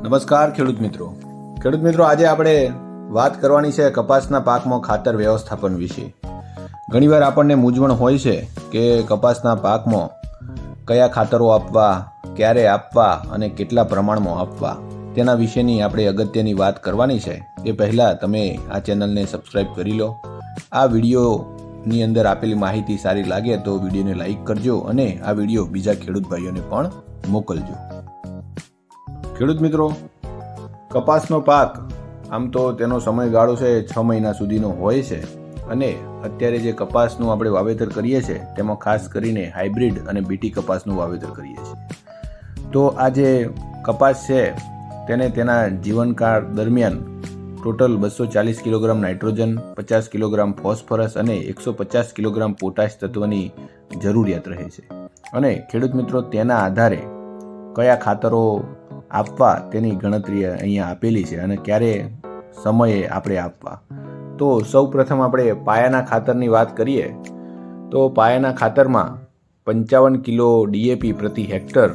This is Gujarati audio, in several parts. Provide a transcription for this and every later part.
નમસ્કાર, ખેડૂત મિત્રો. ખેડૂત મિત્રો, આજે આપણે વાત કરવાની છે કપાસના પાકમાં ખાતર વ્યવસ્થાપન વિશે. ઘણીવાર આપણને મૂંઝવણ હોય છે કે કપાસના પાકમાં કયા ખાતરો આપવા, ક્યારે આપવા અને કેટલા પ્રમાણમાં આપવા. તેના વિશેની આપણે અગત્યની વાત કરવાની છે. એ પહેલાં તમે આ ચેનલને સબસ્ક્રાઈબ કરી લો. આ વિડીયોની અંદર આપેલી માહિતી સારી લાગે તો વિડીયોને લાઇક કરજો અને આ વીડિયો બીજા ખેડૂત ભાઈઓને પણ મોકલજો. ખેડૂત મિત્રો, કપાસનો પાક આમ તો તેનો સમયગાળો છે છ મહિના સુધીનો હોય છે અને અત્યારે જે કપાસનું આપણે વાવેતર કરીએ છીએ, તેમાં ખાસ કરીને હાઇબ્રિડ અને બીટી કપાસનું વાવેતર કરીએ છીએ. તો આ જે કપાસ છે, તેને તેના જીવનકાળ દરમિયાન ટોટલ બસો ચાલીસ કિલોગ્રામ નાઇટ્રોજન, પચાસ કિલોગ્રામ ફોસ્ફરસ અને એકસો પચાસ કિલોગ્રામ પોટાશ તત્વની જરૂરિયાત રહે છે. અને ખેડૂત મિત્રો, તેના આધારે કયા ખાતરો આપવા તેની ગણતરી અહીંયા આપેલી છે અને ક્યારે સમયે આપણે આપવા. તો સૌ પ્રથમ આપણે પાયાના ખાતરની વાત કરીએ, તો પાયાના ખાતરમાં પંચાવન કિલો ડીએપી પ્રતિ હેક્ટર,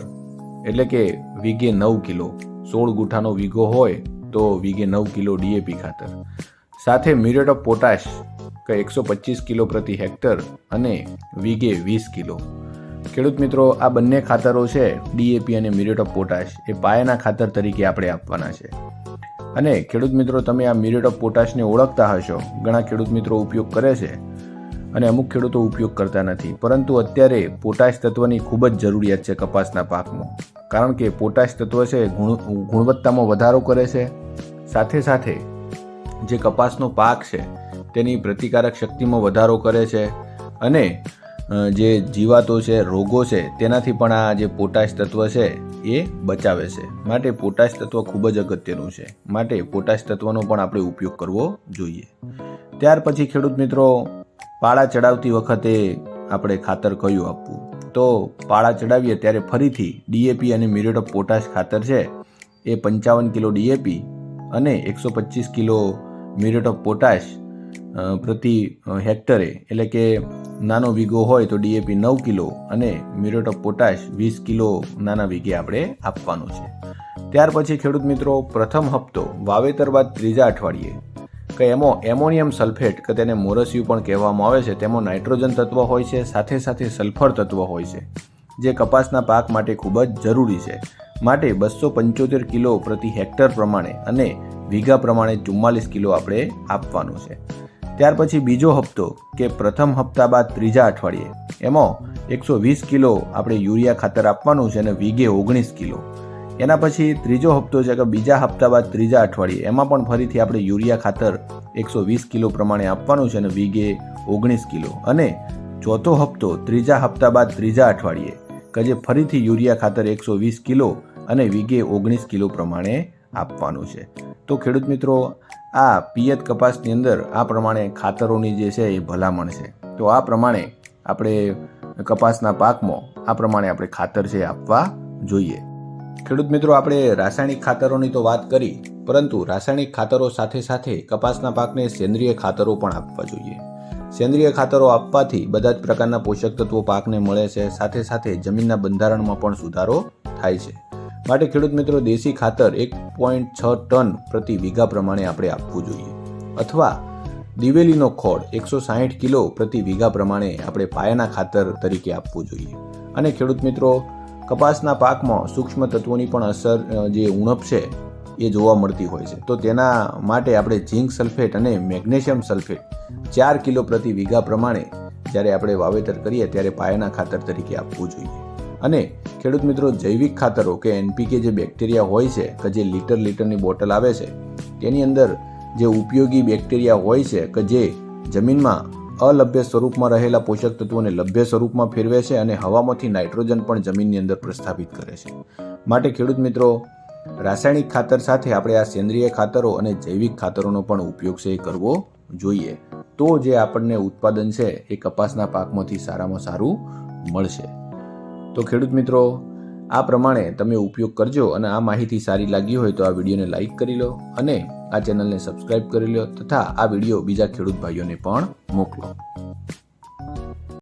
એટલે કે વીઘે નવ કિલો. સોળ ગુઠાનો વીઘો હોય તો વીઘે નવ કિલો ડીએપી ખાતર. સાથે મ્યુરેટ ઓફ પોટાશ કે એકસો પચીસ કિલો પ્રતિ હેક્ટર અને વીઘે વીસ કિલો. ખેડૂત મિત્રો, આ બંને ખાતરો છે ડીએપી અને મ્યુરેટ ઓફ પોટાશ. એ પાયાના ખાતર તરીકે આપણે આપવાના છે. અને ખેડૂત મિત્રો, તમે આ મ્યુરેટ ઓફ પોટાશને ઓળખતા હશો. ઘણા ખેડૂત મિત્રો ઉપયોગ કરે છે અને અમુક ખેડૂતો ઉપયોગ કરતા નથી. પરંતુ અત્યારે પોટાશ તત્વની ખૂબ જ જરૂરિયાત છે કપાસના પાકમાં. કારણ કે પોટાશ તત્વ છે ગુણવત્તામાં વધારો કરે છે. સાથે સાથે જે કપાસનો પાક છે, તેની પ્રતિકારક શક્તિમાં વધારો કરે છે. અને જે જીવાતો છે, રોગો છે, તેનાથી પણ આ જે પોટાશ તત્વ છે, એ બચાવે છે. માટે પોટાશ તત્વ ખૂબ જ અગત્યનું છે. માટે પોટાશ તત્વનો પણ આપણે ઉપયોગ કરવો જોઈએ. ત્યાર પછી ખેડૂત મિત્રો, પાળા ચડાવતી વખતે આપણે ખાતર કયું આપવું? તો પાળા ચડાવીએ ત્યારે ફરીથી ડીએપી અને મ્યુરેટ ઓફ પોટાશ ખાતર છે, એ પંચાવન કિલો ડીએપી અને એકસો પચીસ કિલો મ્યુરેટ ઓફ પોટાશ પ્રતિ હેક્ટરે, એટલે કે નાનો વીઘો હોય તો ડીએપી નવ કિલો અને મ્યુરેટ ઓફ પોટાશ વીસ કિલો નાના વીઘે આપણે આપવાનું છે. ત્યાર પછી ખેડૂત મિત્રો, પ્રથમ હપ્તો, વાવેતર બાદ ત્રીજા અઠવાડિયે. કે એમાં, એમોનિયમ સલ્ફેટ, કે તેને મોરસિયું પણ કહેવામાં આવે છે, તેમાં નાઇટ્રોજન તત્વ હોય છે, સાથે સાથે સલ્ફર તત્વ હોય છે, જે કપાસના પાક માટે ખૂબ જ જરૂરી છે. માટે બસો પંચોતેર કિલો પ્રતિ હેક્ટર પ્રમાણે અને વીઘા પ્રમાણે ચુમ્માલીસ કિલો આપણે આપવાનું છે. ત્યાર પછી બીજો હપ્તો કે પ્રથમ હપ્તા બાદ ત્રીજા અઠવાડિયે. એમાં એકસો વીસ કિલો આપણે યુરિયા ખાતર આપવાનું છે અને વીઘે ઓગણીસ કિલો. એના પછી ત્રીજો હપ્તો છે કે બીજા હપ્તા બાદ ત્રીજા અઠવાડિયે. એમાં પણ ફરીથી આપણે યુરિયા ખાતર એકસો વીસ કિલો પ્રમાણે આપવાનું છે અને વીઘે ઓગણીસ કિલો. અને ચોથો હપ્તો ત્રીજા હપ્તા બાદ ત્રીજા અઠવાડિયે કે જે ફરીથી યુરિયા ખાતર એકસો વીસ કિલો અને વીઘે ઓગણીસ કિલો પ્રમાણે આપવાનું છે. તો ખેડૂત મિત્રો આ પિયત કપાસની અંદર આ પ્રમાણે ખાતરોની જે છે એ ભલામણ છે. તો આ પ્રમાણે આપણે કપાસના પાકમાં આ પ્રમાણે આપણે ખાતર છે આપવા જોઈએ. ખેડૂત મિત્રો, આપણે રાસાયણિક ખાતરોની તો વાત કરી, પરંતુ રાસાયણિક ખાતરો સાથે સાથે કપાસના પાકને સેન્દ્રિય ખાતરો પણ આપવા જોઈએ. સેન્દ્રિય ખાતરો આપવાથી બધા જ પ્રકારના પોષક તત્વો પાકને મળે છે, સાથે સાથે જમીનના બંધારણમાં પણ સુધારો થાય છે. માટે ખેડૂત મિત્રો, દેશી ખાતર એક પોઈન્ટ છ ટન પ્રતિ વીઘા પ્રમાણે આપણે આપવું જોઈએ. અથવા દિવેલીનો ખોળ એકસો સાહીઠ કિલો પ્રતિ વીઘા પ્રમાણે આપણે પાયાના ખાતર તરીકે આપવું જોઈએ. અને ખેડૂત મિત્રો, કપાસના પાકમાં સૂક્ષ્મ તત્વોની પણ અસર જે ઉણપ છે, એ જોવા મળતી હોય છે. તો તેના માટે આપણે ઝીંક સલ્ફેટ અને મેગ્નેશિયમ સલ્ફેટ ચાર કિલો પ્રતિ વીઘા પ્રમાણે જ્યારે આપણે વાવેતર કરીએ ત્યારે પાયાના ખાતર તરીકે આપવું જોઈએ. અને ખેડૂત મિત્રો જૈવિક ખાતરો કે એનપીકે જે બેક્ટેરિયા હોય છે, કે જે લીટર લીટરની બોટલ આવે છે, તેની અંદર જે ઉપયોગી બેક્ટેરિયા હોય છે, કે જે જમીનમાં અલભ્ય સ્વરૂપમાં રહેલા પોષક તત્વોને લભ્ય સ્વરૂપમાં ફેરવે છે અને હવામાંથી નાઇટ્રોજન પણ જમીનની અંદર પ્રસ્થાપિત કરે છે. માટે ખેડૂત મિત્રો, રાસાયણિક ખાતર સાથે આપણે આ સેન્દ્રિય ખાતરો અને જૈવિક ખાતરોનો પણ ઉપયોગ છે એ કરવો જોઈએ. તો જે આપણને ઉત્પાદન છે એ કપાસના પાકમાંથી સારામાં સારું મળશે. તો ખેડૂત મિત્રો, આ પ્રમાણે તમે ઉપયોગ કરજો અને આ માહિતી સારી લાગી હોય તો આ વિડીયોને લાઇક કરી લો અને આ ચેનલને સબસ્ક્રાઇબ કરી લો તથા આ વીડિયો બીજા ખેડૂત ભાઈઓને પણ મોકલો.